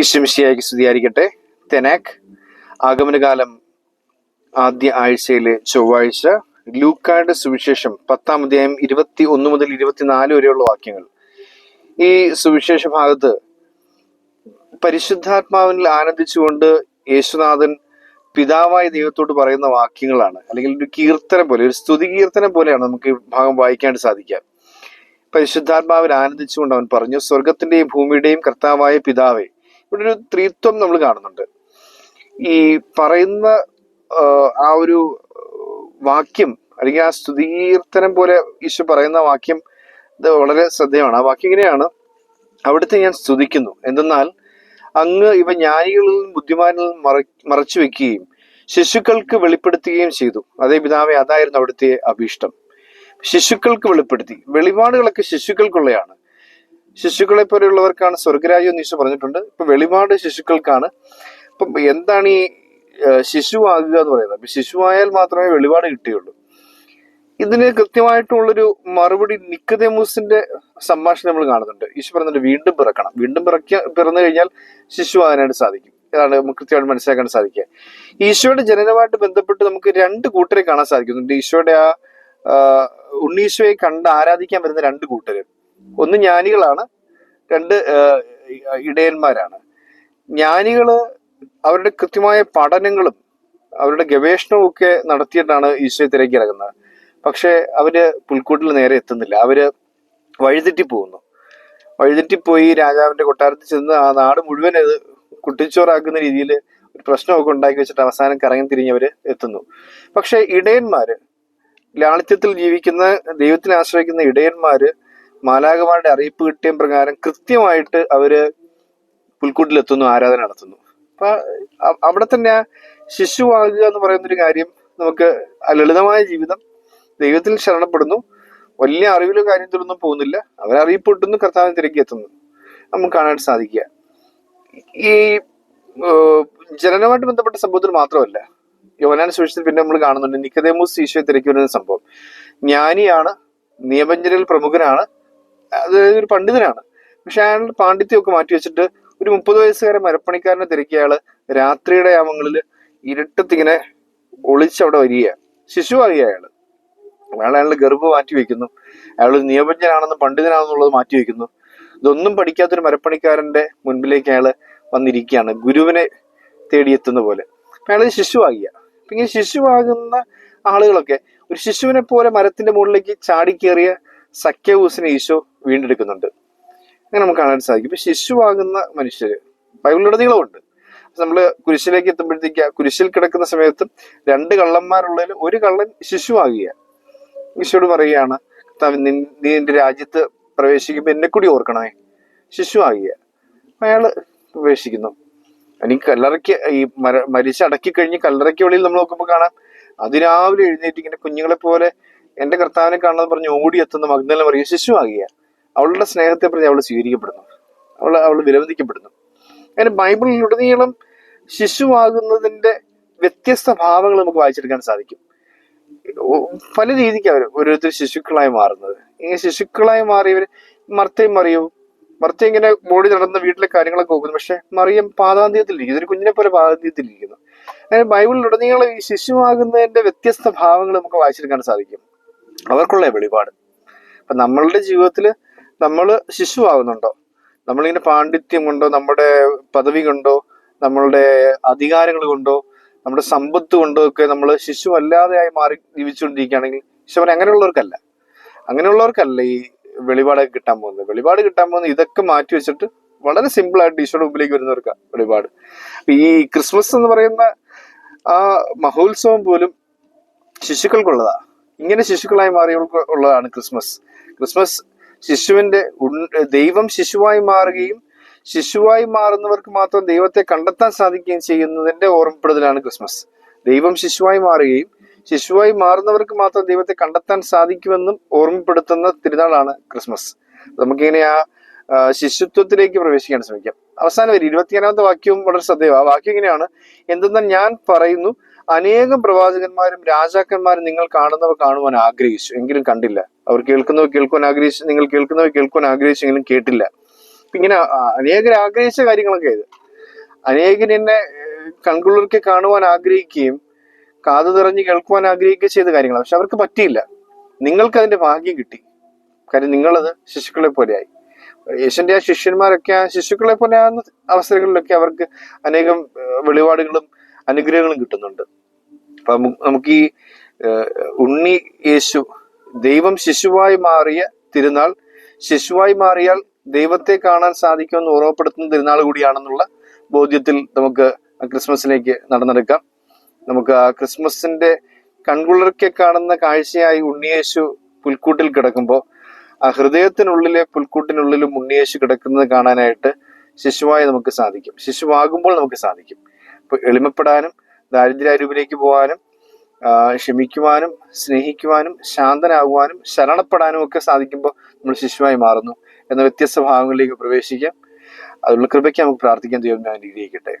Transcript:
ഈശ്വമിശിയായി സ്തുതിയായിരിക്കട്ടെ. തെനാക് ആഗമനകാലം ആദ്യ ആഴ്ചയിലെ ചൊവ്വാഴ്ച ലൂക്കായുടെ സുവിശേഷം പത്താം അധ്യായം ഇരുപത്തി ഒന്ന് മുതൽ ഇരുപത്തിനാല് വരെയുള്ള വാക്യങ്ങൾ. ഈ സുവിശേഷ ഭാഗത്ത് പരിശുദ്ധാത്മാവിൽ ആനന്ദിച്ചുകൊണ്ട് യേശുനാഥൻ പിതാവായ ദൈവത്തോട് പറയുന്ന വാക്യങ്ങളാണ്. അല്ലെങ്കിൽ ഒരു കീർത്തനം പോലെ ഒരു സ്തുതി കീർത്തനം പോലെയാണ് നമുക്ക് ഈ ഭാഗം വായിക്കാണ്ട് സാധിക്കുക. പരിശുദ്ധാത്മാവിൽ ആനന്ദിച്ചുകൊണ്ട് അവൻ പറഞ്ഞു സ്വർഗത്തിന്റെയും ഭൂമിയുടെയും കർത്താവായ പിതാവേ ഇവിടെ ഒരു ത്രിത്വം നമ്മൾ കാണുന്നുണ്ട്. ഈ പറയുന്ന ആ, ഒരു വാക്യം അല്ലെങ്കിൽ ആ സ്തുതികീർത്തനം പോലെ ഈശോ പറയുന്ന വാക്യം ഇത് വളരെ ശ്രദ്ധേയമാണ്. ആ വാക്യം ഇങ്ങനെയാണ്. അവിടുത്തെ ഞാൻ സ്തുതിക്കുന്നു. എന്തെന്നാൽ അങ്ങ് ഇവ ജ്ഞാനികളിൽ നിന്നും ബുദ്ധിമാനിൽ നിന്നും മറ മറച്ചു വെക്കുകയും ശിശുക്കൾക്ക് വെളിപ്പെടുത്തുകയും ചെയ്തു. അതേ പിതാവെ അതായിരുന്നു അവിടുത്തെ അഭീഷ്ടം. ശിശുക്കൾക്ക് വെളിപ്പെടുത്തി. വെളിപാടുകളൊക്കെ ശിശുക്കൾക്കുള്ളതാണ് ശിശുക്കളെ പോലെയുള്ളവർക്കാണ് സ്വർഗരാജ്യം എന്ന് ഈശോ പറഞ്ഞിട്ടുണ്ട്. ഇപ്പൊ വെളിപാട് ശിശുക്കൾക്കാണ്. ഇപ്പം എന്താണ് ഈ ശിശുവാകുക എന്ന് പറയുന്നത്? അപ്പൊ ശിശുവായാൽ മാത്രമേ വെളിപാട് കിട്ടുകയുള്ളൂ ഇതിന് കൃത്യമായിട്ടുള്ളൊരു മറുപടി നിക്കതേമൂസിന്റെ സംഭാഷണം നമ്മൾ കാണുന്നുണ്ട്. ഈശോ പറയുന്നുണ്ട് വീണ്ടും പിറക്കണം. വീണ്ടും പിറക്ക പിറന്നു കഴിഞ്ഞാൽ ശിശു ആകാനായിട്ട് സാധിക്കും. ഇതാണ് നമുക്ക് കൃത്യമായിട്ട് മനസ്സിലാക്കാൻ സാധിക്കുക. ഈശോയുടെ ജനനമായിട്ട് ബന്ധപ്പെട്ട് നമുക്ക് രണ്ട് കൂട്ടരെ കാണാൻ സാധിക്കുന്നുണ്ട്. ഈശോയുടെ ആ, ഉണ്ണീശോയെ കണ്ട് ആരാധിക്കാൻ വരുന്ന രണ്ട് കൂട്ടര്. ഒന്ന് ജ്ഞാനികളാണ് രണ്ട് ഇടയന്മാരാണ്. ജ്ഞാനികൾ അവരുടെ കൃത്യമായ പഠനങ്ങളും അവരുടെ ഗവേഷണവും ഒക്കെ നടത്തിയിട്ടാണ് ഈശോയെ തിരക്കി ഇറങ്ങുന്നത് പക്ഷെ അവർ പുൽക്കൂട്ടിൽ നേരെ എത്തുന്നില്ല. അവർ വഴിതെറ്റി പോകുന്നു. വഴിതെറ്റിപ്പോയി രാജാവിന്റെ കൊട്ടാരത്തിൽ ചെന്ന് ആ നാട് മുഴുവൻ അത് കുട്ടിച്ചോറാക്കുന്ന രീതിയിൽ ഒരു പ്രശ്നമൊക്കെ ഉണ്ടാക്കി വെച്ചിട്ട് അവസാനം കറങ്ങി തിരിഞ്ഞവര് എത്തുന്നു. പക്ഷെ ഇടയന്മാര് ലാളിത്യത്തിൽ ജീവിക്കുന്ന ദൈവത്തിനെ ആശ്രയിക്കുന്ന ഇടയന്മാര് മാലാകമാരുടെ അറിയിപ്പ് കിട്ടിയ പ്രകാരം കൃത്യമായിട്ട് അവർ പുൽക്കൂട്ടിലെത്തുന്നു ആരാധന നടത്തുന്നു. അപ്പൊ അവിടെ തന്നെ ശിശുവാകുക എന്ന് പറയുന്ന ഒരു കാര്യം നമുക്ക് ലളിതമായ ജീവിതം ദൈവത്തിൽ ശരണപ്പെടുന്നു. വലിയ അറിവിലോ കാര്യത്തിലൊന്നും പോകുന്നില്ല. അവരറിയിപ്പ് കിട്ടുന്നു കർത്താവിനെ തിരക്കി എത്തുന്നു. നമുക്ക് കാണാൻ സാധിക്കുക. ഈ ജനനമായിട്ട് ബന്ധപ്പെട്ട സംഭവത്തിൽ മാത്രമല്ല യോനാൻ സുവിശേഷത്തിൽ പിന്നെ നമ്മൾ കാണുന്നുണ്ട് നിക്കതേമൂസ് ഈശോയെ തിരക്കി വരുന്ന സംഭവം. ജ്ഞാനിയാണ് നിയമജ്ഞരിൽ പ്രമുഖനാണ് അത് ഒരു പണ്ഡിതനാണ്. പക്ഷെ അയാളുടെ പാണ്ഡിത്യമൊക്കെ മാറ്റി വെച്ചിട്ട് ഒരു മുപ്പത് വയസ്സുകാരൻ മരപ്പണിക്കാരനെ തിരക്കിയ രാത്രിയുടെ യാമങ്ങളിൽ ഇരുട്ടത്തിങ്ങനെ ഒളിച്ചവിടെ വരിക ശിശുവായി അയാൾ. അയാൾ അയാളുടെ ഗർഭം മാറ്റി വെക്കുന്നു. അയാൾ നിയമജ്ഞനാണെന്നും പണ്ഡിതനാണെന്നുള്ളത് മാറ്റി വെക്കുന്നു. ഇതൊന്നും പഠിക്കാത്തൊരു മരപ്പണിക്കാരന്റെ മുൻപിലേക്ക് അയാൾ വന്നിരിക്കുകയാണ്. ഗുരുവിനെ തേടിയെത്തുന്ന പോലെ. അയാൾ ശിശുവാകിയ അപ്പൊ ഇങ്ങനെ ശിശുവാകുന്ന ആളുകളൊക്കെ ഒരു ശിശുവിനെ പോലെ മരത്തിന്റെ മുകളിലേക്ക് ചാടിക്കേറിയ സഖ്യവൂസിനെ ഈശോ വീണ്ടെടുക്കുന്നുണ്ട്. അങ്ങനെ നമുക്ക് കാണാൻ സാധിക്കും. ഇപ്പൊ ശിശുവാകുന്ന മനുഷ്യര് ബൈബിളിലുടനീളമുണ്ട് നമ്മൾ കുരിശിലേക്ക് എത്തുമ്പോഴത്തേക്ക് കുരിശിൽ കിടക്കുന്ന സമയത്ത് രണ്ട് കള്ളന്മാരുള്ളതിൽ ഒരു കള്ളൻ ശിശുവാകുക ഈശോട് പറയുകയാണ് "കർത്താവേ, നിൻ- നീ എന്റെ രാജ്യത്ത് പ്രവേശിക്കുമ്പോൾ എന്നെ കൂടി ഓർക്കണമേ. ശിശുവാകുക അയാൾ പ്രവേശിക്കുന്നു. എനിക്ക് കല്ലറയ്ക്ക് ഈ മര മരിച്ച അടക്കി കഴിഞ്ഞ് കല്ലറയ്ക്ക് വെളിയിൽ നമ്മൾ നോക്കുമ്പോൾ കാണാം അതിരാവിലെ എഴുന്നേറ്റ് ഇങ്ങനെ കുഞ്ഞുങ്ങളെ പോലെ എന്റെ കർത്താവിനെ കാണുന്നത് പറഞ്ഞ് ഓടിയെത്തുന്ന മഗ്നല പറയും ശിശുവാകിയ അവളുടെ സ്നേഹത്തെ പ്രതി അവൾ സ്വീകരിക്കപ്പെടുന്നു. അവൾ അവൾ വിലമതിക്കപ്പെടുന്നു. അങ്ങനെ ബൈബിളിലുടനീളം ശിശുവാകുന്നതിന്റെ വ്യത്യസ്ത ഭാവങ്ങൾ നമുക്ക് വായിച്ചെടുക്കാൻ സാധിക്കും. പല രീതിക്ക് അവർ ഓരോരുത്തർ ശിശുക്കളായി മാറുന്നത്. ഇങ്ങനെ ശിശുക്കളായി മാറിയവർ മർത്തയും മറിയവും. മർത്ത ഇങ്ങനെ ബോഡി നടന്ന വീട്ടിലെ കാര്യങ്ങളൊക്കെ നോക്കുന്നു. പക്ഷെ മറിയം പാതാന്ത്യത്തിലിരിക്കുന്നു. ഒരു കുഞ്ഞിനെ പോലെ പാതാന്ത്യത്തിലിരിക്കുന്നു. അങ്ങനെ ബൈബിളിലുടനീളം ഈ ശിശുവാകുന്നതിന്റെ വ്യത്യസ്ത ഭാവങ്ങൾ നമുക്ക് വായിച്ചെടുക്കാൻ സാധിക്കും. അവർക്കുള്ള വെളിപാട്. അപ്പൊ നമ്മളുടെ ജീവിതത്തിൽ നമ്മൾ ശിശുവാകുന്നുണ്ടോ? നമ്മളിങ്ങനെ പാണ്ഡിത്യം കൊണ്ടോ നമ്മുടെ പദവി കൊണ്ടോ നമ്മളുടെ അധികാരങ്ങൾ കൊണ്ടോ നമ്മുടെ സമ്പത്ത് കൊണ്ടോ ഒക്കെ നമ്മൾ ശിശു അല്ലാതെയായി മാറി ജീവിച്ചുകൊണ്ടിരിക്കുകയാണെങ്കിൽ ഈശോൻ അങ്ങനെയുള്ളവർക്കല്ല. അങ്ങനെയുള്ളവർക്കല്ല ഈ വെളിപാടൊക്കെ കിട്ടാൻ പോകുന്നത്. വെളിപാട് കിട്ടാൻ പോകുന്നത് ഇതൊക്കെ മാറ്റി വെച്ചിട്ട് വളരെ സിമ്പിൾ ആയിട്ട് ഈശോയുടെ മുമ്പിലേക്ക് വരുന്നവർക്കാണ് വെളിപാട്. ഈ ക്രിസ്മസ് എന്ന് പറയുന്ന ആ മഹോത്സവം പോലും ശിശുക്കൾക്കുള്ളതാ. ഇങ്ങനെ ശിശുക്കളായി മാറിയവർക്ക് ഉള്ളതാണ് ക്രിസ്മസ്. ക്രിസ്മസ് ശിശുവിന്റെ ദൈവം ശിശുവായി മാറുകയും ശിശുവായി മാറുന്നവർക്ക് മാത്രം ദൈവത്തെ കണ്ടെത്താൻ സാധിക്കുകയും ചെയ്യുന്നതിന്റെ ഓർമ്മപ്പെടുത്തലാണ് ക്രിസ്മസ്. ദൈവം ശിശുവായി മാറുകയും ശിശുവായി മാറുന്നവർക്ക് മാത്രം ദൈവത്തെ കണ്ടെത്താൻ സാധിക്കുമെന്നും ഓർമ്മപ്പെടുത്തുന്ന തിരുനാളാണ് ക്രിസ്മസ്. നമുക്കിങ്ങനെ ആ ശിശുത്വത്തിലേക്ക് പ്രവേശിക്കാൻ ശ്രമിക്കാം. അവസാനം വരും ഇരുപത്തിയാറാമത്തെ വാക്യവും വളരെ ശ്രദ്ധേയം ആ വാക്യം ഇങ്ങനെയാണ്. എന്തെന്നാൽ ഞാൻ പറയുന്നു അനേകം പ്രവാചകന്മാരും രാജാക്കന്മാരും നിങ്ങൾ കാണുന്നവ കാണുവാൻ ആഗ്രഹിച്ചു. എങ്കിലും കണ്ടില്ല. അവർ കേൾക്കുന്നവ കേൾക്കുവാൻ ആഗ്രഹിച്ചു. നിങ്ങൾ കേൾക്കുന്നവ കേൾക്കുവാൻ ആഗ്രഹിച്ചു എങ്കിലും കേട്ടില്ല. ഇങ്ങനെ അനേകർ ആഗ്രഹിച്ച കാര്യങ്ങളൊക്കെ ഇത്. അനേകൻ എന്നെ ഏഹ്, കാണുവാൻ ആഗ്രഹിക്കുകയും കാതു നിറഞ്ഞ് കേൾക്കുവാൻ ആഗ്രഹിക്കുകയും ചെയ്ത കാര്യങ്ങൾ പക്ഷെ അവർക്ക് പറ്റിയില്ല. നിങ്ങൾക്ക് അതിന്റെ ഭാഗ്യം കിട്ടി. കാര്യം നിങ്ങളത് ശിശുക്കളെ പോലെയായി. യേശുവിന്റെ ആ ശിഷ്യന്മാരൊക്കെ ആ ശിശുക്കളെ പോലെ ആകുന്ന അവസരങ്ങളിലൊക്കെ അവർക്ക് അനേകം വെളിപാടുകളും അനുഗ്രഹങ്ങളും കിട്ടുന്നുണ്ട്. നമുക്ക് ഈ ഉണ്ണി യേശു ദൈവം ശിശുവായി മാറിയ തിരുനാൾ ശിശുവായി മാറിയാൽ ദൈവത്തെ കാണാൻ സാധിക്കുമെന്ന് ഓർമ്മപ്പെടുത്തുന്ന തിരുനാൾ കൂടിയാണെന്നുള്ള ബോധ്യത്തിൽ നമുക്ക് ക്രിസ്മസിലേക്ക് നടന്നെടുക്കാം. നമുക്ക് ആ ക്രിസ്മസിന്റെ കൺകുളിർക്കെ കാണുന്ന കാഴ്ചയായി ഉണ്ണിയേശു പുൽക്കൂട്ടിൽ കിടക്കുമ്പോൾ ആ ഹൃദയത്തിനുള്ളിലെ പുൽക്കൂട്ടിനുള്ളിലും ഉണ്ണിയേശു കിടക്കുന്നത് കാണാനായിട്ട് ശിശുവായി നമുക്ക് സാധിക്കും. ശിശുവാകുമ്പോൾ നമുക്ക് സാധിക്കും. എളിമപ്പെടാനും ദാരിദ്ര്യാരൂപിലേക്ക് പോകാനും ക്ഷമിക്കുവാനും സ്നേഹിക്കുവാനും ശാന്തനാകുവാനും ശരണപ്പെടാനും ഒക്കെ സാധിക്കുമ്പോൾ നമ്മൾ ശിശുവായി മാറുന്നു. എന്ന വ്യത്യസ്ത ഭാഗങ്ങളിലേക്ക് പ്രവേശിക്കാം. അതിനുള്ള കൃപയ്ക്ക് നമുക്ക് പ്രാർത്ഥിക്കാൻ ദൈവം അനുഗ്രഹിക്കട്ടെ.